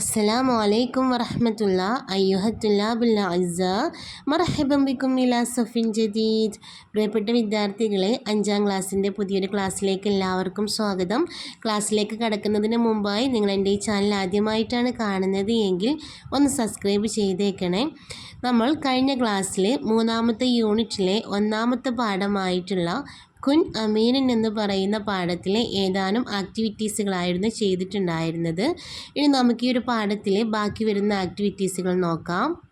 അസ്സലാമു അലൈക്കും വറഹമത്തുള്ള അയ്യുഹത്തുല്ലാബുല്ല അസ മറഹബം ബിക്കും ഇലാ സഫിൻ ജദീദ്. പ്രിയപ്പെട്ട വിദ്യാർത്ഥികളെ അഞ്ചാം ക്ലാസ്സിന്റെ പുതിയൊരു ക്ലാസ്സിലേക്ക് എല്ലാവർക്കും സ്വാഗതം. ക്ലാസ്സിലേക്ക് കടക്കുന്നതിന് മുമ്പായി നിങ്ങൾ എന്റെ ഈ ചാനൽ ആദ്യമായിട്ടാണ് കാണുന്നത് എങ്കിൽ ഒന്ന് സബ്സ്ക്രൈബ് ചെയ്തേക്കണേ. നമ്മൾ കഴിഞ്ഞ ക്ലാസ്സിൽ മൂന്നാമത്തെ യൂണിറ്റിലെ ഒന്നാമത്തെ പാഠമായിട്ടുള്ള കുൻ അമീനൻ എന്ന് പറയുന്ന പാഠത്തിലെ ഏതാനും ആക്ടിവിറ്റീസുകളായിരുന്നു ചെയ്തിട്ടുണ്ടായിരുന്നത്. ഇനി നമുക്ക് ഈ ഒരു പാഠത്തിലെ ബാക്കി വരുന്ന ആക്ടിവിറ്റീസുകൾ നോക്കാം.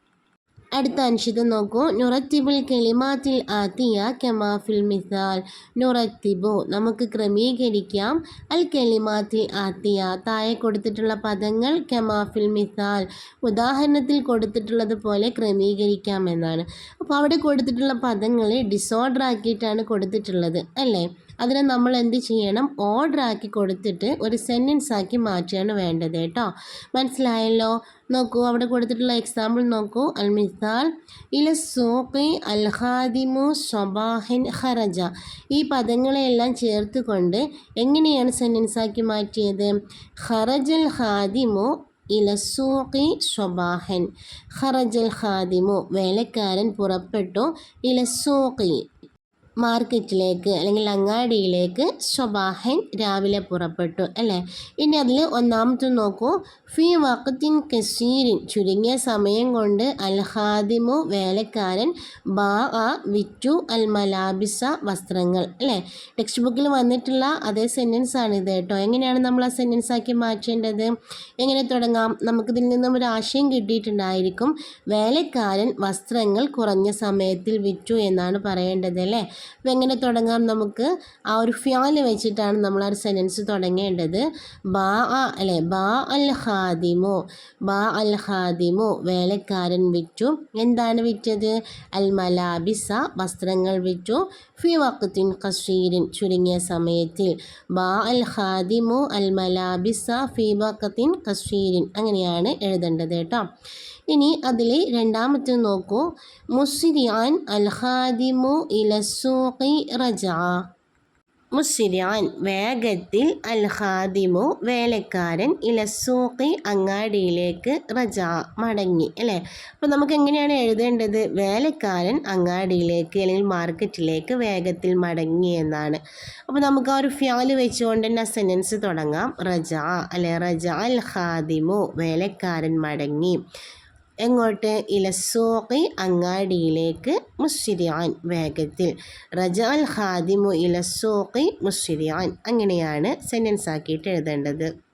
അടുത്ത അൻഷിത നോക്കൂ. നുറത്തിബുൽ കെളിമാത്തിൽ ആത്തിയ കെമാഫിൽ മിസാൽ. നുറത്തിബു നമുക്ക് ക്രമീകരിക്കാം. അൽ കെളിമാത്തിൽ ആത്തിയ താഴെ കൊടുത്തിട്ടുള്ള പദങ്ങൾ കെമാഫിൽ മിസാൽ. ഉദാഹരണത്തിൽ കൊടുത്തിട്ടുള്ളത് പോലെ ക്രമീകരിക്കാം എന്നാണ്. അപ്പോൾ അവിടെ കൊടുത്തിട്ടുള്ള പദങ്ങൾ ഡിസോർഡർ ആക്കിയിട്ടാണ് കൊടുത്തിട്ടുള്ളത് അല്ലേ? അതിനെ നമ്മൾ എന്ത് ചെയ്യണം? ഓർഡർ ആക്കി കൊടുത്തിട്ട് ഒരു സെന്റൻസ് ആക്കി മാറ്റിയാണ് വേണ്ടത് കേട്ടോ. മനസ്സിലായല്ലോ? നോക്കൂ അവിടെ കൊടുത്തിട്ടുള്ള എക്സാമ്പിൾ നോക്കൂ. അൽ മിസാൽ ഇല സൂഖി അൽഹാദിമു സ്വബാഹിൻ ഖറജ. ഈ പദങ്ങളെയെല്ലാം ചേർത്തുകൊണ്ട് എങ്ങനെയാണ് സെന്റൻസ് ആക്കി മാറ്റിയത്? ഹറജൽ ഖാദിമു ഇലസൂഖി സ്വബാഹൻ. ഹറജൽ ഹാദിമു വേലക്കാരൻ പുറപ്പെട്ടു. ഇലസൂഖി മാർക്കറ്റിലേക്ക് അല്ലെങ്കിൽ അങ്ങാടിയിലേക്ക് സ്വബാഹൻ രാവിലെ പുറപ്പെട്ടു അല്ലേ? ഇനി അതിൽ ഒന്നാമത്തെ നോക്കൂ. ഫി വക്കത്തിൻ കസീരിൻ. ചുരുങ്ങിയ സമയം കൊണ്ട് അൽഹാദിമു വേലക്കാരൻ ബാ വിറ്റു അൽ മലാബിസ വസ്ത്രങ്ങൾ അല്ലേ? ടെക്സ്റ്റ് ബുക്കിൽ വന്നിട്ടുള്ള അതേ സെന്റൻസ് ആണ് ഇത് കേട്ടോ. എങ്ങനെയാണ് നമ്മൾ ആ സെന്റൻസ് ആക്കി മാറ്റേണ്ടത്? എങ്ങനെ തുടങ്ങാം? നമുക്കിതിൽ നിന്നും ഒരു ആശയം കിട്ടിയിട്ടുണ്ടായിരിക്കും. വേലക്കാരൻ വസ്ത്രങ്ങൾ കുറഞ്ഞ സമയത്തിൽ വിറ്റു എന്നാണ് പറയേണ്ടത് അല്ലേ? അപ്പോൾ എങ്ങനെ തുടങ്ങാം നമുക്ക് ആ ഒരു ഫ്യാൽ വെച്ചിട്ടാണ് നമ്മൾ ആ ഒരു സെന്റൻസ് തുടങ്ങേണ്ടത്. ബാ അല്ലെ ബാ അൽ ഹാദിമോ ബാ അൽ ഹാദിമോ വേലക്കാരൻ വിറ്റു. എന്താണ് വിറ്റത്? അൽ മലാബിസ വസ്ത്രങ്ങൾ വിറ്റു. ഫി വക്കത്തിൻ കസീരിൻ ചുരുങ്ങിയ സമയത്തിൽ. ബാ അൽ ഹാദിമു അൽ മലാബിസ ഫി വക്കത്തിൻ കസീരിൻ അങ്ങനെയാണ് എഴുതേണ്ടത് കേട്ടോ. ഇനി അതിൽ രണ്ടാമത്തെ നോക്കൂ. മുസ്രിയാൻ അൽഹാദിമു ഇലസൂഖി റജ. മുസ്രിയാൻ വേഗത്തിൽ അൽഹാദിമു വേലക്കാരൻ ഇലസൂഖി അങ്ങാടിയിലേക്ക് റജ മടങ്ങി അല്ലേ? അപ്പോൾ നമുക്ക് എങ്ങനെയാണ് എഴുതേണ്ടത്? വേലക്കാരൻ അങ്ങാടിയിലേക്ക് അല്ലെങ്കിൽ മാർക്കറ്റിലേക്ക് വേഗത്തിൽ മടങ്ങി എന്നാണ്. അപ്പോൾ നമുക്ക് ആ ഒരു ഫ്യാൽ വെച്ചുകൊണ്ട് തന്നെ ആ സെന്റൻസ് തുടങ്ങാം. റജ അല്ലെ? റജ അൽ ഖാദിമു വേലക്കാരൻ മടങ്ങി. എങ്ങോട്ട്? ഇലസൂഖി അങ്ങാടിയിലേക്ക് മുസ്രിയാൻ വേഗത്തിൽ. റജ അൽ ഖാദിമു ഇലസൂഖി മുസ്രിയാൻ അങ്ങനെയാണ് സെന്റൻസ് ആക്കിയിട്ട് എഴുതേണ്ടത്.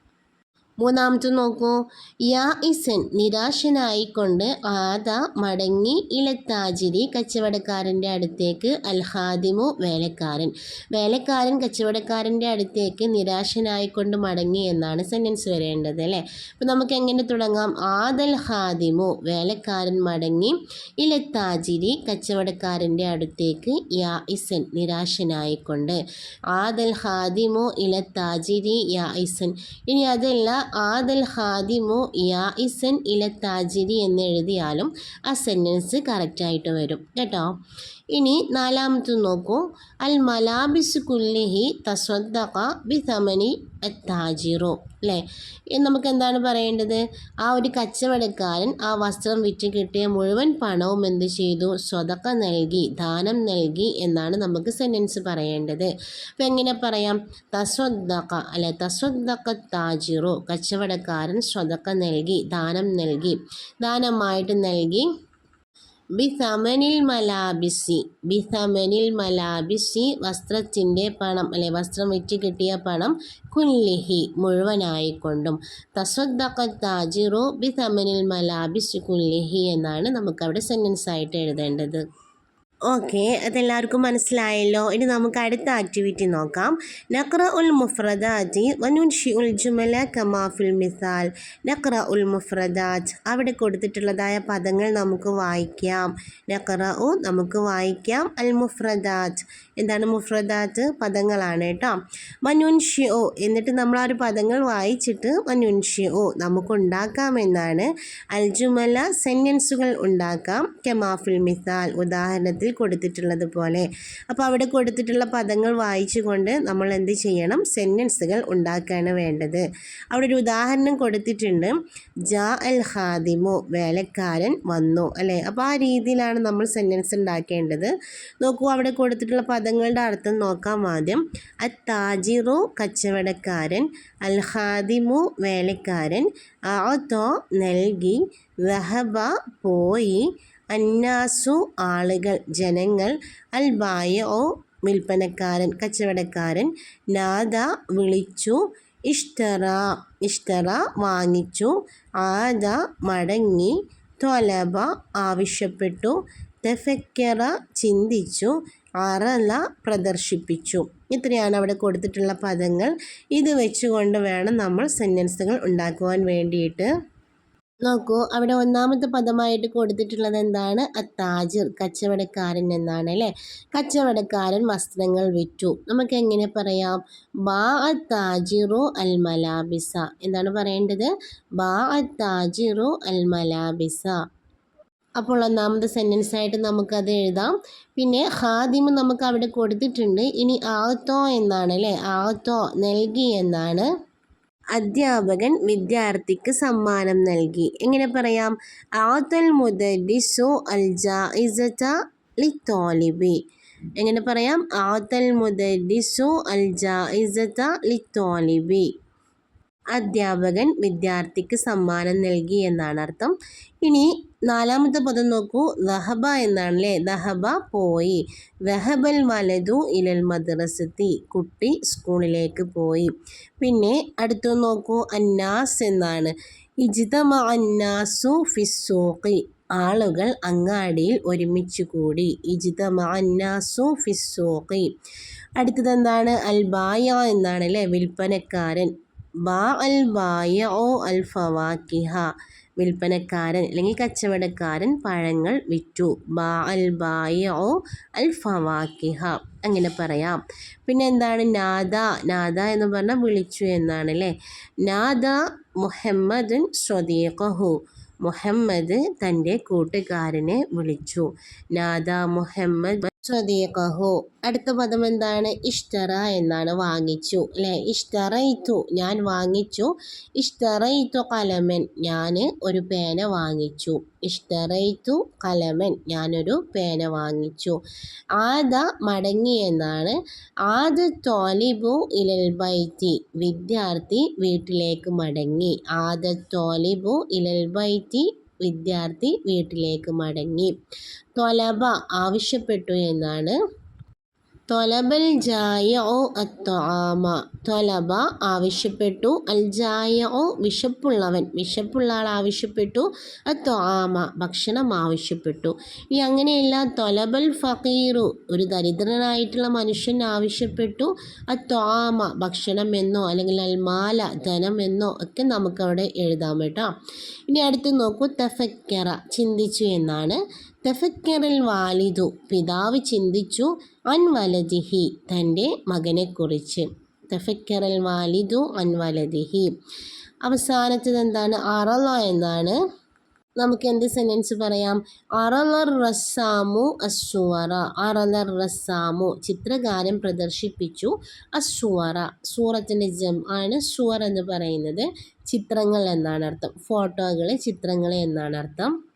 മൂന്നാമത്തെ നോക്കൂ. യാ ഇസൻ നിരാശനായിക്കൊണ്ട് ആദ മടങ്ങി ഇളത്താജിരി കച്ചവടക്കാരന്റെ അടുത്തേക്ക്. അൽഹാദിമു വേലക്കാരൻ. വേലക്കാരൻ കച്ചവടക്കാരന്റെ അടുത്തേക്ക് നിരാശനായിക്കൊണ്ട് മടങ്ങി എന്നാണ് സെന്റൻസ് വരേണ്ടത് അല്ലേ? അപ്പോൾ നമുക്ക് എങ്ങനെ തുടങ്ങാം? ആദൽ ഹാദിമു വേലക്കാരൻ മടങ്ങി ഇലത്താജിരി കച്ചവടക്കാരന്റെ അടുത്തേക്ക് യാ ഇസൻ നിരാശനായിക്കൊണ്ട്. ആദൽ ഹാദിമു ഇലത്താജിരി yeah isn't. ഇനി അതല്ല ആദൽ ഹാദിമു യാഇസൻ ഇല താജിരി എന്ന് എഴുതിയാലും ആ സെന്റൻസ് കറക്റ്റായിട്ട് വരും. കേട്ടോ? ഇനി നാലാമത്തെ നോക്കൂ. അൽ മലാബിസ് കുല്ലിഹി തസ്വദ്ദഖ ബി തമനി അത്താജിറു. അല്ലേ? നമുക്ക് എന്താണ് പറയേണ്ടത്? ആ ഒരു കച്ചവടക്കാരൻ ആ വസ്ത്രം വിറ്റ് കിട്ടിയ മുഴുവൻ പണവും എന്ത് ചെയ്തു? സ്വതക്ക നൽകി ദാനം നൽകി എന്നാണ് നമുക്ക് സെന്റൻസ് പറയേണ്ടത്. അപ്പം എങ്ങനെ പറയാം? തസ്വദ്ദഖ അല്ലെ തസ്വദ്ദഖ താജിറു കച്ചവടക്കാരൻ സ്വതക്ക നൽകി ദാനം നൽകി. ദാനമായിട്ട് നൽകി ബിസമനിൽ മലാബിസി ബിസമനിൽ മലാബിസി വസ്ത്രത്തിന്റെ പണം അല്ലെ വസ്ത്രം വിറ്റ് കിട്ടിയ പണം കുല്ലിഹി മുഴുവനായിക്കൊണ്ടും തസ്വദ്ദഖ താജിറു ബിസമനിൽ മലാബിസി കുല്ലിഹി എന്നാണ് നമുക്കവിടെ സെന്റൻസ് ആയിട്ട് എഴുതേണ്ടത്. ഓക്കെ അതെല്ലാവർക്കും മനസ്സിലായല്ലോ. ഇനി നമുക്ക് അടുത്ത ആക്ടിവിറ്റി നോക്കാം. നക്ര ഉൽ മുഫ്രദാജി വനുൻഷി ഉൽ ജുമല കമാഫുൽ മിസാൽ. നക്ര ഉൽ മുഫ്രദാജ് അവിടെ കൊടുത്തിട്ടുള്ളതായ പദങ്ങൾ നമുക്ക് വായിക്കാം. നക്ര ഉ നമുക്ക് വായിക്കാം. അൽ മുഫ്രദാജ് എന്താണ് മുഫ്രദാജ്? പദങ്ങളാണ് കേട്ടോ. മനുൻഷി ഒ എന്നിട്ട് നമ്മൾ ആ ഒരു പദങ്ങൾ വായിച്ചിട്ട് മനുൻഷി ഒ നമുക്ക് ഉണ്ടാക്കാമെന്നാണ് അൽ ജുമല സെന്റൻസുകൾ ഉണ്ടാക്കാം. കെമാഫുൽ മിസാൽ ഉദാഹരണത്തിൽ കൊടുത്തിട്ടുള്ളത് പോലെ. അപ്പോൾ അവിടെ കൊടുത്തിട്ടുള്ള പദങ്ങൾ വായിച്ചുകൊണ്ട് നമ്മൾ എന്ത് ചെയ്യണം? സെന്റൻസുകൾ ഉണ്ടാക്കുകയാണ് വേണ്ടത്. അവിടെ ഒരു ഉദാഹരണം കൊടുത്തിട്ടുണ്ട്. ജാ അൽ ഹാദിമു വേലക്കാരൻ വന്നു. അല്ലേ? അപ്പോൾ ആ രീതിയിലാണ് നമ്മൾ സെന്റൻസ് ഉണ്ടാക്കേണ്ടത്. നോക്കൂ അവിടെ കൊടുത്തിട്ടുള്ള പദങ്ങളുടെ അർത്ഥം നോക്കാം ആദ്യം. അ താജിറു കച്ചവടക്കാരൻ. അൽ ഹാദിമു വേലക്കാരൻ. ആത്തോ നൽകി. വഹബ പോയി. അന്നാസു ആളുകൾ ജനങ്ങൾ അൽ ബായോ വിൽപ്പനക്കാരൻ കച്ചവടക്കാരൻ നാദ വിളിച്ചു ഇഷ്ടറ ഇഷ്ടറ വാങ്ങിച്ചു ആദ മടങ്ങി തൊലബ ആവശ്യപ്പെട്ടു തെഫക്കറ ചിന്തിച്ചു അറല പ്രദർശിപ്പിച്ചു. ഇത്രയാണ് അവിടെ കൊടുത്തിട്ടുള്ള പദങ്ങൾ. ഇത് വെച്ചുകൊണ്ട് വേണം നമ്മൾ സെന്റൻസുകൾ ഉണ്ടാക്കുവാൻ വേണ്ടിയിട്ട്. നോക്കൂ അവിടെ ഒന്നാമത്തെ പദമായിട്ട് കൊടുത്തിട്ടുള്ളത് എന്താണ്? അത്താജിർ കച്ചവടക്കാരൻ എന്നാണ് അല്ലേ? കച്ചവടക്കാരൻ വസ്ത്രങ്ങൾ വിറ്റു. നമുക്ക് എങ്ങനെ പറയാം? ബാ അത്താജിറു അൽ മലാബിസ. എന്താണ് പറയേണ്ടത്? ബാ അത്താജിറു അൽ മലാബിസ. അപ്പോൾ ഒന്നാമത്തെ സെന്റൻസ് ആയിട്ട് നമുക്കത് എഴുതാം. പിന്നെ ഹാദിമ് നമുക്ക് അവിടെ കൊടുത്തിട്ടുണ്ട്. ഇനി ആത്തോ എന്നാണ് അല്ലേ? ആത്തോ നൽകി എന്നാണ്. അധ്യാപകൻ വിദ്യാർത്ഥിക്ക് സമ്മാനം നൽകി. എങ്ങനെ പറയാം? ആത്തൽ മുദരിസു അൽ ജായിസത എങ്ങനെ പറയാം? ആത്തൽ മുദരിസു അൽ ജായിസത അധ്യാപകൻ വിദ്യാർത്ഥിക്ക് സമ്മാനം നൽകി എന്നാണ് അർത്ഥം. ഇനി നാലാമത്തെ പദം നോക്കൂ. ദഹബ എന്നാണ് അല്ലേ ദഹബ പോയി. ദഹബൽ വലതു ഇലൽ മദ്രസത്തി. കുട്ടി സ്കൂളിലേക്ക് പോയി. പിന്നെ അടുത്തു നോക്കൂ. അന്നാസ് എന്നാണ്. ഇജിതമ അന്നാസു ഫിസ്സൂഖി. ആളുകൾ അങ്ങാടിയിൽ ഒരുമിച്ച് കൂടി. ഇജിതമ അന്നാസു ഫിസ്സൂഖി. അടുത്തത് എന്താണ്? അൽബായ എന്നാണ് അല്ലേ വിൽപ്പനക്കാരൻ. ബാ അൽ ബായ ഓ വിൽപ്പനക്കാരൻ അല്ലെങ്കിൽ കച്ചവടക്കാരൻ പഴങ്ങൾ വിറ്റു. ബാ അൽ ബായ ഓ അൽ ഫവാക്കിഹ. അങ്ങനെ പറയാം. പിന്നെ എന്താണ്? നാദ. നാദ എന്ന് പറഞ്ഞാൽ വിളിച്ചു എന്നാണ് അല്ലേ? നാദ മുഹമ്മദുൻ സ്വദീഖഹു. മുഹമ്മദ് തന്റെ കൂട്ടുകാരനെ വിളിച്ചു. നാദ മുഹമ്മദ് സ്വദീഖഹു അടുത്ത പദം എന്താണ്? ഇഷ്ടറ എന്നാണ് വാങ്ങിച്ചു. അല്ലേ ഇഷ്ടറയിത്തു ഞാൻ വാങ്ങിച്ചു. ഇഷ്ടറയിത്തു കലമൻ. ഞാൻ ഒരു പേന വാങ്ങിച്ചു. ഇഷ്ടറയിത്തു കലമൻ. ഞാനൊരു പേന വാങ്ങിച്ചു. ആദ മടങ്ങി എന്നാണ്. ആദ തോലിബു ഇലൽ ബൈത്തി. വിദ്യാർത്ഥി വീട്ടിലേക്ക് മടങ്ങി. ആദ തോലിബു ഇലൽ ബൈത്തി വിദ്യാർത്ഥി വീട്ടിലേക്ക് മടങ്ങി. തൊലബ ആവശ്യപ്പെട്ടു എന്നാണ് തൊലബൽ ജായ ഓ അത്വാമ തൊലബ ആവശ്യപ്പെട്ടു. അൽ ജായ ഓ വിശപ്പുള്ളവൻ. വിശപ്പുള്ള ആൾ ആവശ്യപ്പെട്ടു. അത്വാമ ഭക്ഷണം ആവശ്യപ്പെട്ടു. ഈ അങ്ങനെയല്ല തൊലബൽ ഫക്കീറു ഒരു ദരിദ്രനായിട്ടുള്ള മനുഷ്യൻ ആവശ്യപ്പെട്ടു. അത്വാമ ഭക്ഷണം എന്നോ അല്ലെങ്കിൽ അൽമാല ധനം എന്നോ ഒക്കെ നമുക്കവിടെ എഴുതാം കേട്ടോ. ഇനി അടുത്ത് നോക്കൂ തഫക്കറ ചിന്തിച്ചു എന്നാണ്. തഫക്കറൽ വാലിദു. പിതാവ് ചിന്തിച്ചു അൻ വലതിഹി തന്റെ മകനെക്കുറിച്ച്. തഫക്കറൽ വാലിദു അൻ വലതിഹി അവസാനത്തത് എന്താണ്? അറല എന്നാണ്. നമുക്ക് എന്ത് സെന്റൻസ് പറയാം? അറലർ റസ്സാമു അസുവറ അറലർ റസ്സാമു. ചിത്രകാരൻ പ്രദർശിപ്പിച്ചു അസുവറ സൂറത്തിന്റെ ജം ആണ് സുവർ എന്ന് പറയുന്നത്. ചിത്രങ്ങൾ എന്നാണ് അർത്ഥം. ഫോട്ടോകളെ ചിത്രങ്ങൾ എന്നാണ് അർത്ഥം.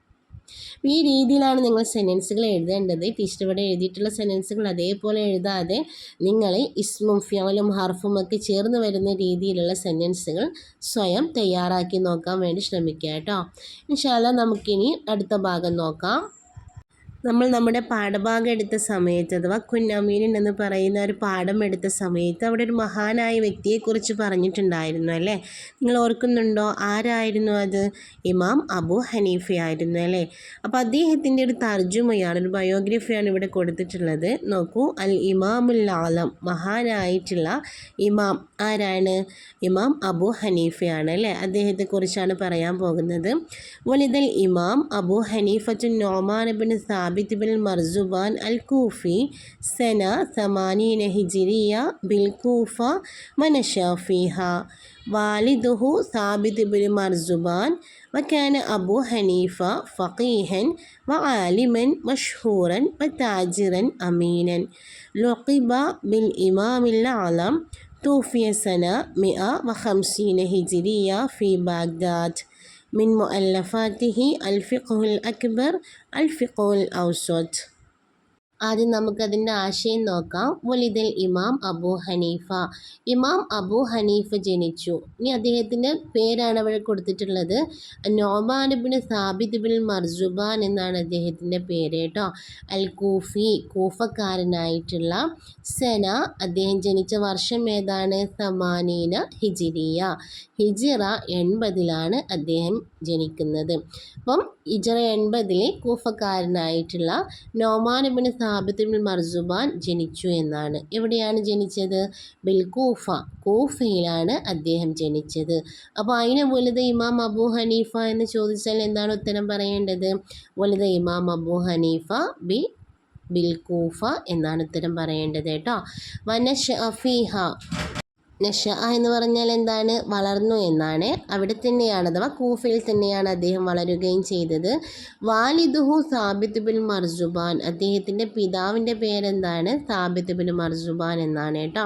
ഈ രീതിയിലാണ് നിങ്ങൾ സെന്റൻസുകൾ എഴുതേണ്ടത്. ടീച്ചർ ഇവിടെ എഴുതിയിട്ടുള്ള സെന്റൻസുകൾ അതേപോലെ എഴുതാതെ നിങ്ങൾ ഇസ്മും ഫ്യോലും ഹർഫും ഒക്കെ ചേർന്ന് വരുന്ന രീതിയിലുള്ള സെന്റൻസുകൾ സ്വയം തയ്യാറാക്കി നോക്കാൻ വേണ്ടി ശ്രമിക്കുക കേട്ടോ. ഇൻഷാല്ല നമുക്കിനി അടുത്ത ഭാഗം നോക്കാം. നമ്മൾ നമ്മുടെ പാഠഭാഗം എടുത്ത സമയത്ത് അഥവാ കുന്നമീനൻ എന്ന് പറയുന്ന ഒരു പാഠം എടുത്ത സമയത്ത് അവിടെ ഒരു മഹാനായ വ്യക്തിയെക്കുറിച്ച് പറഞ്ഞിട്ടുണ്ടായിരുന്നു അല്ലേ? നിങ്ങൾ ഓർക്കുന്നുണ്ടോ? ആരായിരുന്നു അത്? ഇമാം അബു ഹനീഫയായിരുന്നു അല്ലേ? അപ്പോൾ അദ്ദേഹത്തിന്റെ ഒരു തർജുമയാണ് ഒരു ബയോഗ്രഫിയാണ് ഇവിടെ കൊടുത്തിട്ടുള്ളത്. നോക്കൂ അൽ ഇമാമുൽ ആലം മഹാനായിട്ടുള്ള ഇമാം ആരാണ്? ഇമാം അബു ഹനീഫയാണ് അല്ലേ? അദ്ദേഹത്തെക്കുറിച്ചാണ് പറയാൻ പോകുന്നത്. വലിതൽ ഇമാം അബു ഹനീഫത്തു നോമാൻ ബിൻ സാബിർ ثابت بن مرزبان الكوفي سنة ثمانين هجرية بالكوفة ونشأ فيها. والده ثابت بن مرزبان وكان أبو حنيفة فقيها وعالما مشهورا وتاجرا أمينا. لقب بالإمام الأعظم توفي سنة 150 هجرية في بغداد. من مؤلفاته الفقه الأكبر الفقه الأوسط. ആദ്യം നമുക്കതിന്റെ ആശയം നോക്കാം. വലിദൽ ഇമാം അബു ഹനീഫ. ഇമാം അബു ഹനീഫ ജനിച്ചു. ഇനി അദ്ദേഹത്തിന്റെ പേരാണ് അവിടെ കൊടുത്തിട്ടുള്ളത്. നോബാനബിന് സാബിദ് ബിൻ മർജുബാൻ എന്നാണ് അദ്ദേഹത്തിന്റെ പേര് കേട്ടോ. അൽ കൂഫി കൂഫക്കാരനായിട്ടുള്ള സന അദ്ദേഹം ജനിച്ച വർഷം ഏതാണ്? സമാനീന ഹിജിരിയ. ഹിജിറ എൺപതിലാണ് അദ്ദേഹം ജനിക്കുന്നത്. അപ്പം ഹിജറ എൺപതിലെ കൂഫക്കാരനായിട്ടുള്ള നോമാനബിന് സാബിത്തുൽ മർസുബാൻ ജനിച്ചു എന്നാണ്. എവിടെയാണ് ജനിച്ചത്? ബിൽകൂഫ കൂഫയിലാണ് അദ്ദേഹം ജനിച്ചത്. അപ്പോൾ അതിനെ വലുത് ഇമാം അബു ഹനീഫ എന്ന് ചോദിച്ചാൽ എന്താണ് ഉത്തരം പറയേണ്ടത്? വലുത് ഇമാം അബു ഹനീഫ ബി ബിൽകൂഫ എന്നാണ് ഉത്തരം പറയേണ്ടത് കേട്ടോ. വനഷ അഫീഹ നഷ എന്ന് പറഞ്ഞാൽ എന്താണ്? വളർന്നു എന്നാണ്. അവിടെ തന്നെയാണ് അഥവാ കൂഫയിൽ തന്നെയാണ് അദ്ദേഹം വളരുകയും ചെയ്തത്. വാലിദുഹു സാബിത്ത് ബിൻ മർജുബാൻ അദ്ദേഹത്തിന്റെ പിതാവിന്റെ പേരെന്താണ്? സാബിത്ത് ബിൻ മർജുബാൻ എന്നാണ് കേട്ടോ.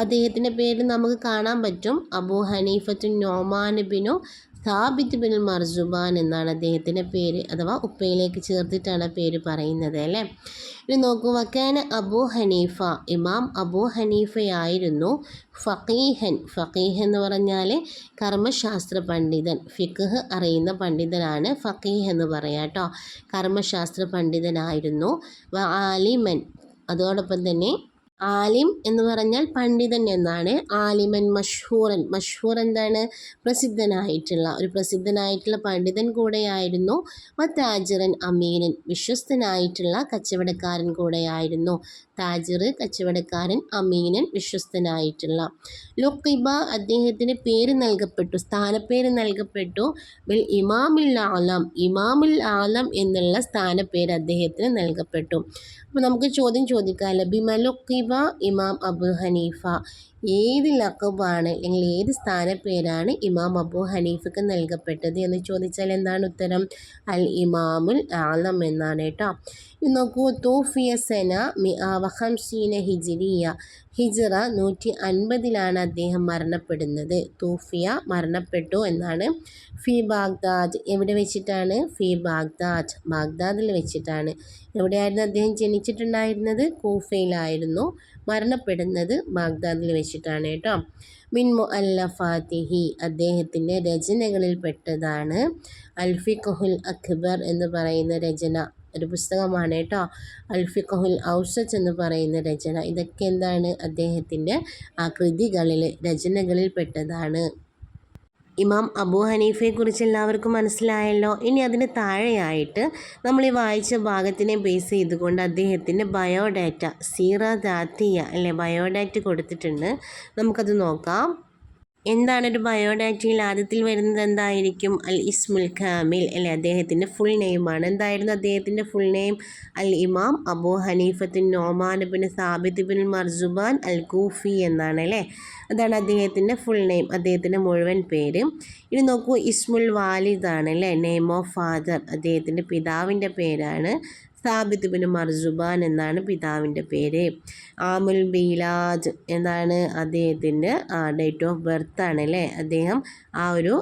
അദ്ദേഹത്തിന്റെ പേര് നമുക്ക് കാണാൻ പറ്റും. അബു ഹനീഫത്തു നോമാൻ ബിനു സാബിത്ത് ബിൻ മർജുബാൻ എന്നാണ് അദ്ദേഹത്തിന്റെ പേര്. അഥവാ ഉപ്പയിലേക്ക് ചേർത്തിട്ടാണ് പേര് പറയുന്നത് അല്ലേ? ഇനി നോക്കൂ വക്കാന അബൂ ഹനീഫ. ഇമാം അബു ഹനീഫയായിരുന്നു ഫക്കീഹൻ ഫക്കീഹ് എന്ന് പറഞ്ഞാൽ കർമ്മശാസ്ത്ര പണ്ഡിതൻ. ഫിഖ് അറിയുന്ന പണ്ഡിതനാണ് ഫക്കീഹ് എന്ന് പറയാം കേട്ടോ കർമ്മശാസ്ത്ര പണ്ഡിതനായിരുന്നു വ ആലിമൻ. അതോടൊപ്പം തന്നെ ആലിം എന്ന് പറഞ്ഞാൽ പണ്ഡിതൻ എന്നാണ്. ആലിമൻ മഷൂറൻ മഷൂർ എന്താണ്? പ്രസിദ്ധനായിട്ടുള്ള ഒരു പ്രസിദ്ധനായിട്ടുള്ള പണ്ഡിതൻ കൂടെയായിരുന്നു. താജിറൻ അമീനൻ വിശ്വസ്തനായിട്ടുള്ള കച്ചവടക്കാരൻ കൂടെയായിരുന്നു. താജിർ കച്ചവടക്കാരൻ അമീനൻ വിശ്വസ്തനായിട്ടുള്ള. ലുക്കിബ അദ്ദേഹത്തിന് പേര് നൽകപ്പെട്ടു സ്ഥാനപ്പേര് നൽകപ്പെട്ടു. ബിൽ ഇമാമുൽ ആലം ഇമാമുൽ ആലം എന്നുള്ള സ്ഥാനപ്പേര് അദ്ദേഹത്തിന് നൽകപ്പെട്ടു. അപ്പോൾ നമുക്ക് ചോദ്യം ചോദിക്കാമല്ലോ ബിമലുക്കിബ ഇമാം അബു ഹനീഫ. ഏത് ലക്കബാണ് അല്ലെങ്കിൽ ഏത് സ്ഥാനപ്പേരാണ് ഇമാം അബു ഹനീഫക്ക് നൽകപ്പെട്ടത് എന്ന് ചോദിച്ചാൽ എന്താണ് ഉത്തരം? അൽ ഇമാമുൽ ആലം എന്നാണ് കേട്ടോ. നോക്കൂ തോഫിയ സെന മി വഹംസീന ഹിജിരിയ. ഹിജറ നൂറ്റി അൻപതിലാണ് അദ്ദേഹം മരണപ്പെടുന്നത്. തൂഫിയ മരണപ്പെട്ടു എന്നാണ്. ഫി ബാഗ്ദാദ് എവിടെ വെച്ചിട്ടാണ്? ഫി ബാഗ്ദാദ് ബാഗ്ദാദിൽ വെച്ചിട്ടാണ്. എവിടെയായിരുന്നു അദ്ദേഹം ജനിച്ചിട്ടുണ്ടായിരുന്നത്? കൂഫയിലായിരുന്നു. മരണപ്പെടുന്നത് ബാഗ്ദാദിൽ വെച്ചിട്ടാണ് കേട്ടോ. മിൻ മുഅല്ലഫാത്തിഹി അദ്ദേഹത്തിന്റെ രചനകളിൽ പെട്ടതാണ്. അൽഫി അൽഫിഖുൽ അക്ബർ എന്ന് പറയുന്ന രചന ഒരു പുസ്തകമാണ് കേട്ടോ. അൽഫിഖുൽ ഔസച്ച് എന്ന് പറയുന്ന രചന. ഇതൊക്കെ എന്താണ്? അദ്ദേഹത്തിന്റെ ആ കൃതികളിൽ രചനകളിൽ പെട്ടതാണ്. ഇമാം അബു ഹനീഫയെക്കുറിച്ച് എല്ലാവർക്കും മനസ്സിലായല്ലോ. ഇനി അതിന് താഴെയായിട്ട് നമ്മൾ ഈ വായിച്ച ഭാഗത്തിനെ ബേസ് ചെയ്തുകൊണ്ട് അദ്ദേഹത്തിന്റെ ബയോഡാറ്റ സീറ ദാത്തിയ അല്ലെ ബയോഡാറ്റ കൊടുത്തിട്ടുണ്ട്. നമുക്കത് നോക്കാം. എന്താണ് ഒരു ബയോഡാറ്റയിൽ ആദ്യത്തിൽ വരുന്നത് എന്തായിരിക്കും? അൽ ഇസ്മുൽ ഖാമിൽ അല്ലെ അദ്ദേഹത്തിന്റെ ഫുൾ നെയിമാണ് എന്തായിരുന്നു അദ്ദേഹത്തിന്റെ ഫുൾ നെയിം അൽ ഇമാം അബു ഹനീഫത്തിൻ നോമാൻ ബിൻ സാബിദ് ബിൻ മർജുബാൻ അൽ കൂഫി എന്നാണ് അല്ലേ? അതാണ് അദ്ദേഹത്തിന്റെ ഫുൾ നെയിം അദ്ദേഹത്തിന്റെ മുഴുവൻ പേര്. ഇനി നോക്കൂ ഇസ്മുൽ വാലിദാണ് അല്ലേ നെയിം ഓഫ് ഫാദർ അദ്ദേഹത്തിന്റെ പിതാവിന്റെ പേരാണ്. സാബിത്ത് ബിൻ മർജുബാൻ എന്നാണ് പിതാവിന്റെ പേര്. ആമുൽ ബീലാജ് എന്നാണ് അദ്ദേഹത്തിന്റെ ഡേറ്റ് ഓഫ് ബർത്ത് ആണ് അല്ലേ? അദ്ദേഹം ആ ഒരു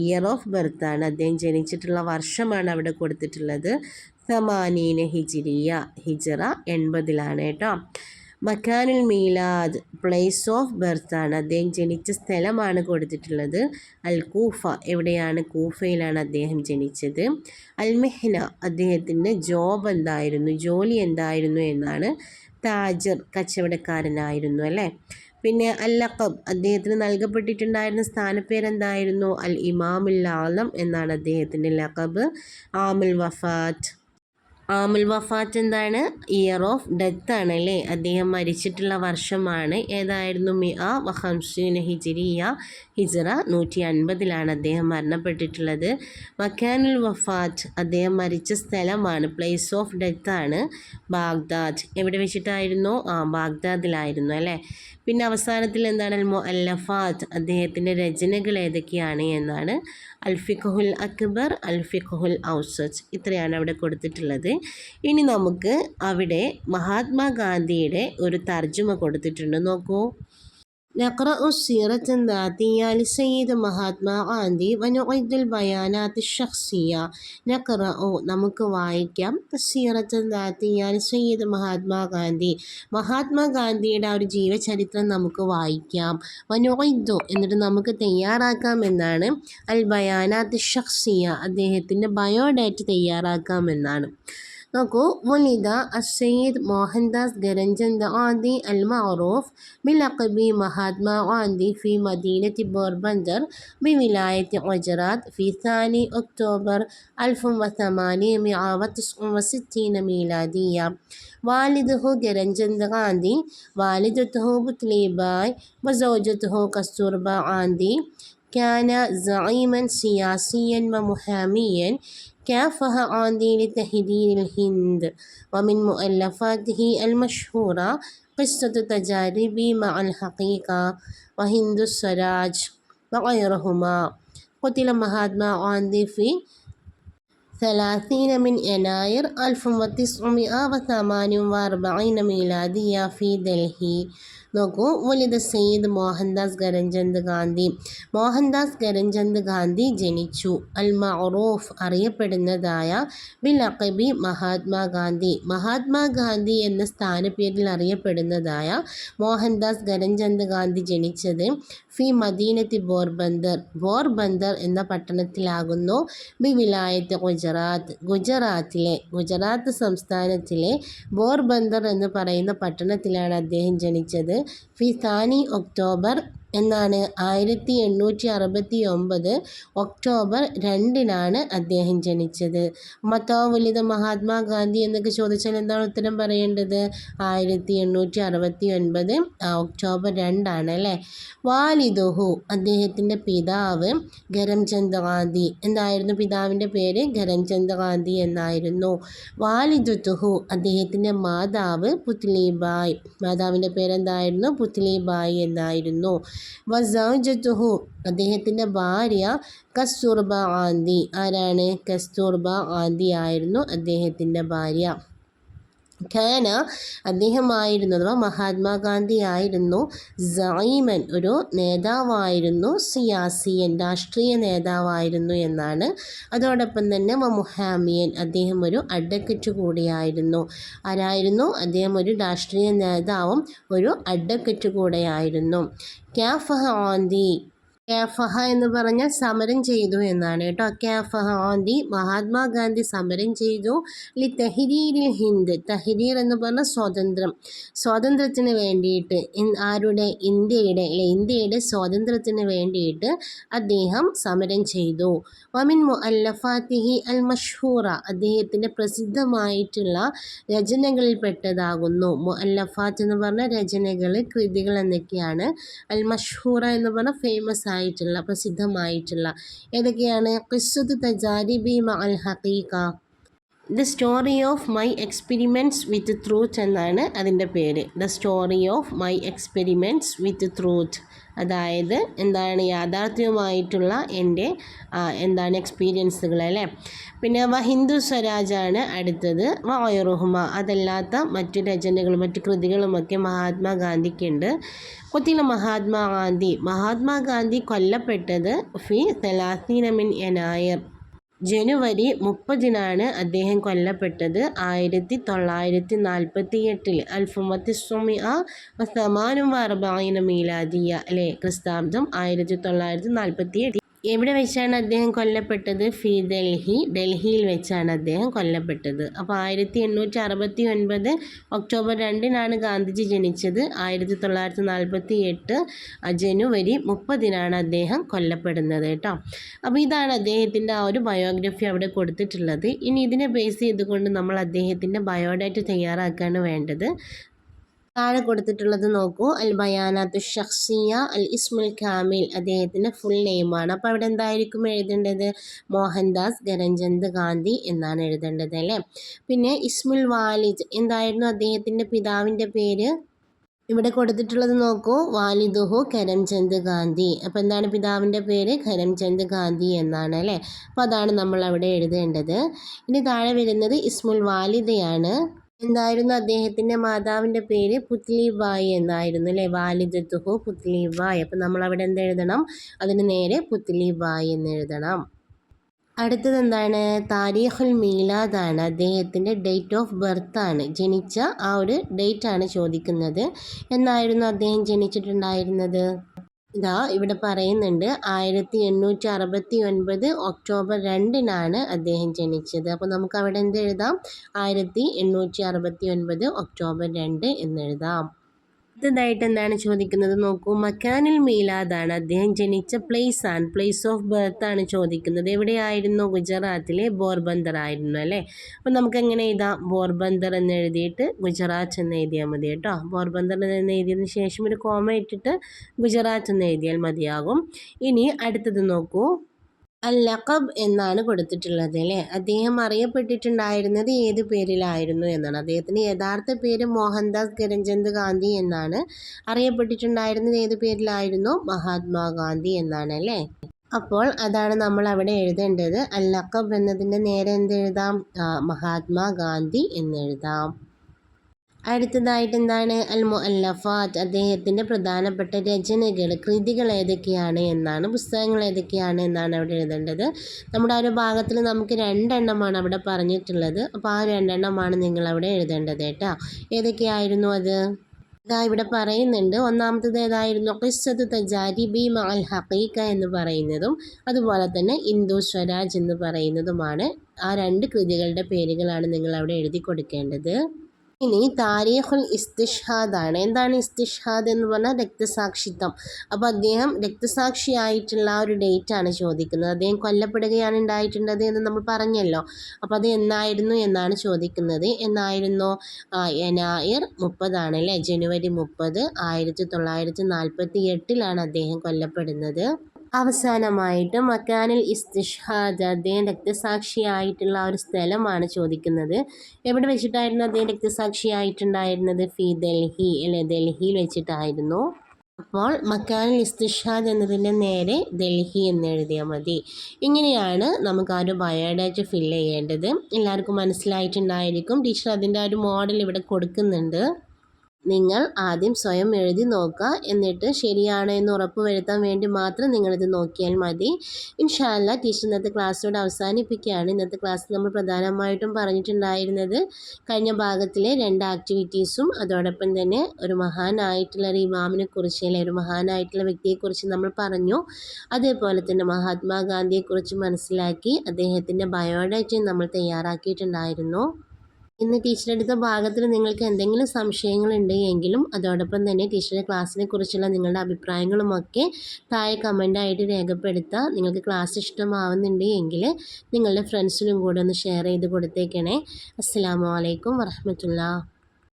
ഇയർ ഓഫ് ബർത്ത് ആണ്. അദ്ദേഹം ജനിച്ചിട്ടുള്ള വർഷമാണ് അവിടെ കൊടുത്തിട്ടുള്ളത്. സമാനീന ഹിജിരിയ ഹിജറ എൺപതിലാണ് കേട്ടോ. മക്കാനുൽ മീലാദ് പ്ലേസ് ഓഫ് ബർത്ത് ആണ്. അദ്ദേഹം ജനിച്ച സ്ഥലമാണ് കൊടുത്തിട്ടുള്ളത്. അൽ കൂഫ എവിടെയാണ്? കൂഫയിലാണ് അദ്ദേഹം ജനിച്ചത്. അൽ മെഹ്ന അദ്ദേഹത്തിന്റെ ജോബ് എന്തായിരുന്നു? ജോലി എന്തായിരുന്നു എന്നാണ് താജർ കച്ചവടക്കാരനായിരുന്നു അല്ലേ? പിന്നെ അൽ ലഖബ് അദ്ദേഹത്തിന് നൽകപ്പെട്ടിട്ടുണ്ടായിരുന്ന സ്ഥാനപ്പേരെന്തായിരുന്നു? അൽ ഇമാമുൽ ആലം എന്നാണ് അദ്ദേഹത്തിന്റെ ലഖബ്. ആമുൽ വഫാത്ത് ആമുൽ വഫാത്ത് എന്താണ്? ഇയർ ഓഫ് ഡെത്ത് ആണ് അല്ലേ? അദ്ദേഹം മരിച്ചിട്ടുള്ള വർഷമാണ്. ഏതായിരുന്നു? മി ആ വഹംസീൻ ഹിജിരിയ ഹിജറ നൂറ്റി അൻപതിലാണ് അദ്ദേഹം മരണപ്പെട്ടിട്ടുള്ളത്. മക്കാനുൽ വഫാത്ത് അദ്ദേഹം മരിച്ച സ്ഥലമാണ്. പ്ലേസ് ഓഫ് ഡെത്ത് ആണ്. ബാഗ്ദാദ്. എവിടെ വെച്ചിട്ടായിരുന്നു? ആ ബാഗ്ദാദിലായിരുന്നു അല്ലേ? പിന്നെ അവസാനത്തിൽ എന്താണ്? മൊ അല്ലഫാത്ത് അദ്ദേഹത്തിന്റെ രചനകൾ ഏതൊക്കെയാണ് എന്നാണ്. അൽഫിഖുൽ അക്ബർ അൽഫിഖുൽ ഔസജ് ഇത്രയാണ് അവിടെ കൊടുത്തിട്ടുള്ളത്. ഇനി നമുക്ക് അവിടെ മഹാത്മാഗാന്ധിയുടെ ഒരു തർജമ കൊടുത്തിട്ടുണ്ട്. നോക്കൂ. نقرأ السيرة الذاتية للسيد മഹാത്മാ ഗാന്ധി ونعد البيانات الشخصية نقرأ നമുക്ക് വായിക്കാം സീറത്ത് ദാത്തിയ സയ്യിദ് മഹാത്മാഗാന്ധി മഹാത്മാഗാന്ധിയുടെ ആ ഒരു ജീവചരിത്രം നമുക്ക് വായിക്കാം വനുഇദ്ദു എന്നിട്ട് നമുക്ക് തയ്യാറാക്കാം എന്നാണ് അൽ ബയാനാത്ത് ഷഖ്സിയ അദ്ദേഹത്തിൻ്റെ ബയോഡാറ്റ തയ്യാറാക്കാം എന്നാണ് نقو ولد السيد موهندس جرنجند غاندي المعروف بلقب مهاتما غاندي في مدينة بوربندر بولاية عجرات في ثاني أكتوبر 1869 ميلادية. والده جرنجند غاندي والدته بوتليباي وزوجته كستوربا غاندي كان زعيما سياسيا ومحاميا. كافح غاندي لتهديد الهند ومن مؤلفاته المشهورة قصة تجاربي مع الحقيقة وهند السراج وغيرهما. قتل مهاتما غاندي في ثلاثين من يناير ألف وتسعمائة وثمانية وأربعين ميلادية في دلهي. നോക്കൂ. വലിയത് സെയ്ദ് മോഹൻദാസ് കരംചന്ദ് ഗാന്ധി. മോഹൻദാസ് കരംചന്ദ് ഗാന്ധി ജനിച്ചു. അൽ മഅറൂഫ് അറിയപ്പെടുന്നതായ ബിൽ അഖബി മഹാത്മാഗാന്ധി മഹാത്മാഗാന്ധി എന്ന സ്ഥാനപ്പേരിൽ അറിയപ്പെടുന്നതായ മോഹൻദാസ് കരംചന്ദ് ഗാന്ധി ജനിച്ചത് ഫി മദീനത്തി ബോർബന്ദർ ബോർബന്ദർ എന്ന പട്ടണത്തിലാകുന്നു ബി വിലായത്ത് ഗുജറാത്ത്. ഗുജറാത്തിലെ ഗുജറാത്ത് സംസ്ഥാനത്തിലെ ബോർബന്ദർ എന്ന് പറയുന്ന പട്ടണത്തിലാണ് അദ്ദേഹം ജനിച്ചത്. ഫി താനി ഒക്ടോബർ എന്നാണ് ആയിരത്തി എണ്ണൂറ്റി അറുപത്തി ഒമ്പത് ഒക്ടോബർ രണ്ടിനാണ് അദ്ദേഹം ജനിച്ചത്. മത്തോവലിത മഹാത്മാഗാന്ധി എന്നൊക്കെ ചോദിച്ചാൽ എന്താണ് ഉത്തരം പറയേണ്ടത്? ആയിരത്തി എണ്ണൂറ്റി അറുപത്തി ഒൻപത് ഒക്ടോബർ രണ്ടാണ് അല്ലേ? വാലിദുഹു അദ്ദേഹത്തിന്റെ പിതാവ് ഗരംചന്ദ് ഗാന്ധി എന്തായിരുന്നു പിതാവിന്റെ പേര് ഗരംചന്ദ് ഗാന്ധി എന്നായിരുന്നു. വാലിദുത്തുഹു അദ്ദേഹത്തിന്റെ മാതാവ് പുത്ലിബായ്. മാതാവിന്റെ പേരെന്തായിരുന്നു? പുത്ലിബായ് എന്നായിരുന്നു. വസൗജത്തുഹു അദ്ദേഹത്തിന്റെ ഭാര്യ കസ്തൂർബ ആന്തി ആരാണ്? കസ്തൂർബ ആന്തി ആയിരുന്നു അദ്ദേഹത്തിന്റെ ഭാര്യ. ഖാന അദ്ദേഹമായിരുന്നു അഥവാ മഹാത്മാഗാന്ധി ആയിരുന്നു സൈമൻ ഒരു നേതാവായിരുന്നു. സിയാസിയൻ രാഷ്ട്രീയ നേതാവായിരുന്നു എന്നാണ്. അതോടൊപ്പം തന്നെ മുഹാമിയൻ അദ്ദേഹം ഒരു അഡ്വക്കറ്റ് കൂടിയായിരുന്നു. ആരായിരുന്നു? അദ്ദേഹം ഒരു രാഷ്ട്രീയ നേതാവും ഒരു അഡ്വക്കറ്റ് കൂടെയായിരുന്നു. ക്യാഫഹ ക്യാഫഹ എന്ന് പറഞ്ഞാൽ സമരം ചെയ്തു എന്നാണ് കേട്ടോ. കാഫഹ ഓൺ ദി മഹാത്മാഗാന്ധി സമരം ചെയ്തു. ലി തഹരീരിൽ ഹിന്ദ്. തഹരീർ എന്ന് പറഞ്ഞാൽ സ്വാതന്ത്ര്യം. സ്വാതന്ത്ര്യത്തിന് വേണ്ടിയിട്ട് ആരുടെ? ഇന്ത്യയുടെ. അല്ലെ ഇന്ത്യയുടെ സ്വാതന്ത്ര്യത്തിന് വേണ്ടിയിട്ട് അദ്ദേഹം സമരം ചെയ്തു. വമിൻ മുഅല്ലഫാത്തിഹി അൽ മഷൂറ അദ്ദേഹത്തിന്റെ പ്രസിദ്ധമായിട്ടുള്ള രചനകളിൽ പെട്ടതാകുന്നു മുഅല്ലഫാത്ത് എന്ന് പറഞ്ഞ രചനകൾ കൃതികൾ എന്നൊക്കെയാണ്. അൽ മഷൂറ എന്ന് പറഞ്ഞാൽ ഫേമസ് ആയിട്ടുള്ള പ്രസിദ്ധമായിട്ടുള്ള ഏതൊക്കെയാണ്? ഖിസ്സത്ത് തജാരിബി മ അൽ ഹഖീഖ. The story of my experiments with truth എന്നാണ് അതിന്റെ പേര്. The story of my experiments with truth അതായത് എന്താണ് യാഥാർത്ഥ്യവുമായിട്ടുള്ള എന്റെ എന്താണ് എക്സ്പീരിയൻസുകൾ അല്ലേ? പിന്നെ വ ഹിന്ദു സ്വരാജാണ് അടുത്തത്. വ ഒയറുഹുമ അതല്ലാത്ത മറ്റു രചനകളും മറ്റു കൃതികളുമൊക്കെ മഹാത്മാഗാന്ധിക്കുണ്ട്. കൊത്തില മഹാത്മാഗാന്ധി മഹാത്മാഗാന്ധി കൊല്ലപ്പെട്ടത് ഫി തലാസീനമിൻ എനായർ ജനുവരി മുപ്പതിനാണ് അദ്ദേഹം കൊല്ലപ്പെട്ടത്. ആയിരത്തി തൊള്ളായിരത്തി നാൽപ്പത്തി എട്ടിൽ അൽഫുമത്തി സ്വമി ആ സമാനും വാർബായിന മീലാദിയ അല്ലേ ക്രിസ്താബ്ദം ആയിരത്തി തൊള്ളായിരത്തി നാൽപ്പത്തി എട്ട് എവിടെ വെച്ചാണ് അദ്ദേഹം കൊല്ലപ്പെട്ടത്? ഫി ഡൽഹി ഡൽഹിയിൽ വെച്ചാണ് അദ്ദേഹം കൊല്ലപ്പെട്ടത്. അപ്പോൾ ആയിരത്തി എണ്ണൂറ്റി അറുപത്തി ഒൻപത് ഒക്ടോബർ രണ്ടിനാണ് ഗാന്ധിജി ജനിച്ചത്. ആയിരത്തി തൊള്ളായിരത്തി നാൽപ്പത്തി എട്ട് ജനുവരി മുപ്പതിനാണ് അദ്ദേഹം കൊല്ലപ്പെടുന്നത് കേട്ടോ. അപ്പോൾ ഇതാണ് അദ്ദേഹത്തിന്റെ ആ ഒരു ബയോഗ്രഫി അവിടെ കൊടുത്തിട്ടുള്ളത്. ഇനി ഇതിനെ ബേസ് ചെയ്തുകൊണ്ട് നമ്മൾ അദ്ദേഹത്തിന്റെ ബയോഡാറ്റ തയ്യാറാക്കുകയാണ് വേണ്ടത്. താഴെ കൊടുത്തിട്ടുള്ളത് നോക്കൂ. അൽ ബയാനാത്തു ഷഖ്സിയ അൽ ഇസ്മുൽ കാമിൽ അദ്ദേഹത്തിന്റെ ഫുൾ നെയിമാണ് അപ്പോൾ അവിടെ എന്തായിരിക്കും എഴുതേണ്ടത്? മോഹൻദാസ് കരംചന്ദ് ഗാന്ധി എന്നാണ് എഴുതേണ്ടത് അല്ലേ? പിന്നെ ഇസ്മുൽ വാലിദ് എന്തായിരുന്നു അദ്ദേഹത്തിന്റെ പിതാവിന്റെ പേര്? ഇവിടെ കൊടുത്തിട്ടുള്ളത് നോക്കൂ. വാലിദുഹു കരംചന്ദ് ഗാന്ധി. അപ്പോൾ എന്താണ് പിതാവിന്റെ പേര്? കരംചന്ദ് ഗാന്ധി എന്നാണ് അല്ലേ? അപ്പോൾ അതാണ് നമ്മൾ അവിടെ എഴുതേണ്ടത്. ഇനി താഴെ വരുന്നത് ഇസ്മുൽ വാലിദയാണ്. എന്തായിരുന്നു അദ്ദേഹത്തിന്റെ മാതാവിന്റെ പേര് പുത്ലിബായി എന്നായിരുന്നു അല്ലേ? വാലിദത്തുഹു പുത്ലിബായ് അപ്പം നമ്മൾ അവിടെ എന്ത് എഴുതണം? അതിന് നേരെ പുത്ലിബായ് എന്ന് എഴുതണം. അടുത്തത് എന്താണ്? താരീഖുൽ മീലാദാണ് അദ്ദേഹത്തിന്റെ ഡേറ്റ് ഓഫ് ബർത്ത് ആണ്. ജനിച്ച ആ ഒരു ഡേറ്റ് ആണ് ചോദിക്കുന്നത്. എന്നായിരുന്നു അദ്ദേഹം ജനിച്ചിട്ടുണ്ടായിരുന്നത്? ഇതാ ഇവിടെ പറയുന്നുണ്ട് ആയിരത്തി എണ്ണൂറ്റി അറുപത്തി ഒൻപത് ഒക്ടോബർ രണ്ടിനാണ് അദ്ദേഹം ജനിച്ചത്. അപ്പോൾ നമുക്ക് അവിടെ എന്ത് എഴുതാം ആയിരത്തി എണ്ണൂറ്റി അറുപത്തി ഒൻപത് ഒക്ടോബർ രണ്ട് എന്നെഴുതാം. അടുത്തതായിട്ട് എന്താണ് ചോദിക്കുന്നത് നോക്കൂ. മക്കാനിൽ മീലാദാണ്. അദ്ദേഹം ജനിച്ച പ്ലേസ് ആണ്. പ്ലേസ് ഓഫ് ബർത്ത് ആണ് ചോദിക്കുന്നത്. എവിടെയായിരുന്നു? ഗുജറാത്തിലെ ബോർബന്ദർ ആയിരുന്നു അല്ലേ? അപ്പം നമുക്ക് എങ്ങനെ എഴുതാം. ബോർബന്ദർ എന്ന് എഴുതിയിട്ട് ഗുജറാത്ത് എന്ന് എഴുതിയാൽ മതി കേട്ടോ. ബോർബന്ദർ എന്ന് എഴുതിയതിന് ശേഷം ഒരു കോമ ഇട്ടിട്ട് ഗുജറാത്ത് എന്ന് എഴുതിയാൽ മതിയാകും. ഇനി അടുത്തത് നോക്കൂ. അൽ ലഖബ് എന്നാണ് കൊടുത്തിട്ടുള്ളത് അല്ലേ? അദ്ദേഹം അറിയപ്പെട്ടിട്ടുണ്ടായിരുന്നത് ഏത് പേരിലായിരുന്നു എന്നാണ്. അദ്ദേഹത്തിന് യഥാർത്ഥ പേര് മോഹൻദാസ് കരംചന്ദ് ഗാന്ധി എന്നാണ്. അറിയപ്പെട്ടിട്ടുണ്ടായിരുന്നത് ഏത് പേരിലായിരുന്നു? മഹാത്മാഗാന്ധി എന്നാണ് അല്ലേ? അപ്പോൾ അതാണ് നമ്മൾ അവിടെ എഴുതേണ്ടത്. അൽ ലഖബ് എന്നതിന്റെ നേരെ എന്ത് എഴുതാം മഹാത്മാഗാന്ധി എന്നെഴുതാം. അടുത്തതായിട്ട് എന്താണ്? അൽ മുഅല്ലഫാത്ത് അദ്ദേഹത്തിന്റെ പ്രധാനപ്പെട്ട രചനകൾ കൃതികൾ ഏതൊക്കെയാണ് എന്നാണ് പുസ്തകങ്ങൾ ഏതൊക്കെയാണ് എന്നാണ് അവിടെ എഴുതേണ്ടത്. നമ്മുടെ ആ ഒരു ഭാഗത്തിൽ നമുക്ക് രണ്ടെണ്ണമാണ് അവിടെ പറഞ്ഞിട്ടുള്ളത്. അപ്പോൾ ആ രണ്ടെണ്ണമാണ് നിങ്ങൾ അവിടെ എഴുതേണ്ടത് കേട്ടോ. ഏതൊക്കെയായിരുന്നു അത്? ഇതാ ഇവിടെ പറയുന്നുണ്ട്. ഒന്നാമത്തത് ഏതായിരുന്നു? ഖിസ്സത്ത് തജാരിബി മഅൽ ഹഖീഖ എന്ന് പറയുന്നതും അതുപോലെ തന്നെ ഇന്ദു സ്വരാജ് എന്ന് പറയുന്നതുമാണ്. ആ രണ്ട് കൃതികളുടെ പേരുകളാണ് നിങ്ങൾ അവിടെ എഴുതി കൊടുക്കേണ്ടത്. ഇനി താരീഖുൽ ഇസ്തിഷാദാണ് എന്താണ് ഇസ്തിഷാദ് എന്ന് പറഞ്ഞാൽ രക്തസാക്ഷിത്വം. അപ്പോൾ അദ്ദേഹം രക്തസാക്ഷിയായിട്ടുള്ള ആ ഒരു ഡേറ്റാണ് ചോദിക്കുന്നത്. അദ്ദേഹം കൊല്ലപ്പെടുകയാണ് ഉണ്ടായിട്ടുള്ളത് എന്ന് നമ്മൾ പറഞ്ഞല്ലോ. അപ്പോൾ അത് എന്നായിരുന്നു എന്നാണ് ചോദിക്കുന്നത്. എന്നായിരുന്നു? എനായർ മുപ്പതാണ് അല്ലേ? ജനുവരി മുപ്പത് ആയിരത്തി തൊള്ളായിരത്തി നാൽപ്പത്തി എട്ടിലാണ് അദ്ദേഹം കൊല്ലപ്പെടുന്നത്. അവസാനമായിട്ട് മക്കാനിൽ ഇസ്തിഷാദ് അദ്ദേഹം രക്തസാക്ഷിയായിട്ടുള്ള ഒരു സ്ഥലമാണ് ചോദിക്കുന്നത്. എവിടെ വെച്ചിട്ടായിരുന്നു അദ്ദേഹം രക്തസാക്ഷിയായിട്ടുണ്ടായിരുന്നത്? ഫി ഡൽഹി അല്ലെ ഡൽഹിയിൽ വെച്ചിട്ടായിരുന്നു. അപ്പോൾ മക്കാനിൽ ഇസ്തിഷാദ് എന്നതിന്റെ നേരെ ഡൽഹി എന്ന് എഴുതിയാൽ മതി. ഇങ്ങനെയാണ് നമുക്ക് ആ ഒരു ബയോഡാറ്റ ഫില്ല് ചെയ്യേണ്ടത്. എല്ലാവർക്കും മനസ്സിലായിട്ടുണ്ടായിരിക്കും. ടീച്ചർ അതിന്റെ ആ ഒരു മോഡൽ ഇവിടെ കൊടുക്കുന്നുണ്ട്. നിങ്ങൾ ആദ്യം സ്വയം എഴുതി നോക്കുക. എന്നിട്ട് ശരിയാണോ എന്ന് ഉറപ്പ് വരുത്താൻ വേണ്ടി മാത്രം നിങ്ങളിത് നോക്കിയാൽ മതി. ഇൻഷാല്ല ടീച്ചർ ഇന്നത്തെ ക്ലാസ്സിലൂടെ അവസാനിപ്പിക്കുകയാണ്. ഇന്നത്തെ ക്ലാസ്സിൽ നമ്മൾ പ്രധാനമായിട്ടും പറഞ്ഞിട്ടുണ്ടായിരുന്നത് കഴിഞ്ഞ ഭാഗത്തിലെ രണ്ട് ആക്ടിവിറ്റീസും അതോടൊപ്പം തന്നെ ഒരു മഹാനായിട്ടുള്ള ഒരു ഇമാമിനെ കുറിച്ച് അല്ലെ ഒരു മഹാനായിട്ടുള്ള വ്യക്തിയെക്കുറിച്ച് നമ്മൾ പറഞ്ഞു. അതേപോലെ തന്നെ മഹാത്മാഗാന്ധിയെക്കുറിച്ച് മനസ്സിലാക്കി അദ്ദേഹത്തിന്റെ ബയോഡാറ്റയും നമ്മൾ തയ്യാറാക്കിയിട്ടുണ്ടായിരുന്നു. ഇന്ന് ടീച്ചർ എടുത്ത ഭാഗത്തിൽ നിങ്ങൾക്ക് എന്തെങ്കിലും സംശയങ്ങൾ എങ്കിലും അതോടൊപ്പം തന്നെ ടീച്ചറുടെ ക്ലാസ്സിനെ കുറിച്ചുള്ള നിങ്ങളുടെ അഭിപ്രായങ്ങളുമൊക്കെ താഴെ കമന്റായിട്ട് രേഖപ്പെടുത്തുക നിങ്ങൾക്ക് ക്ലാസ് ഇഷ്ടമാവുന്നുണ്ടെങ്കിൽ നിങ്ങളുടെ ഫ്രണ്ട്സിനും കൂടെ ഒന്ന് ഷെയർ ചെയ്ത് കൊടുത്തേക്കണേ. അസ്സാം വലൈക്കും വറഹമത്തുള്ള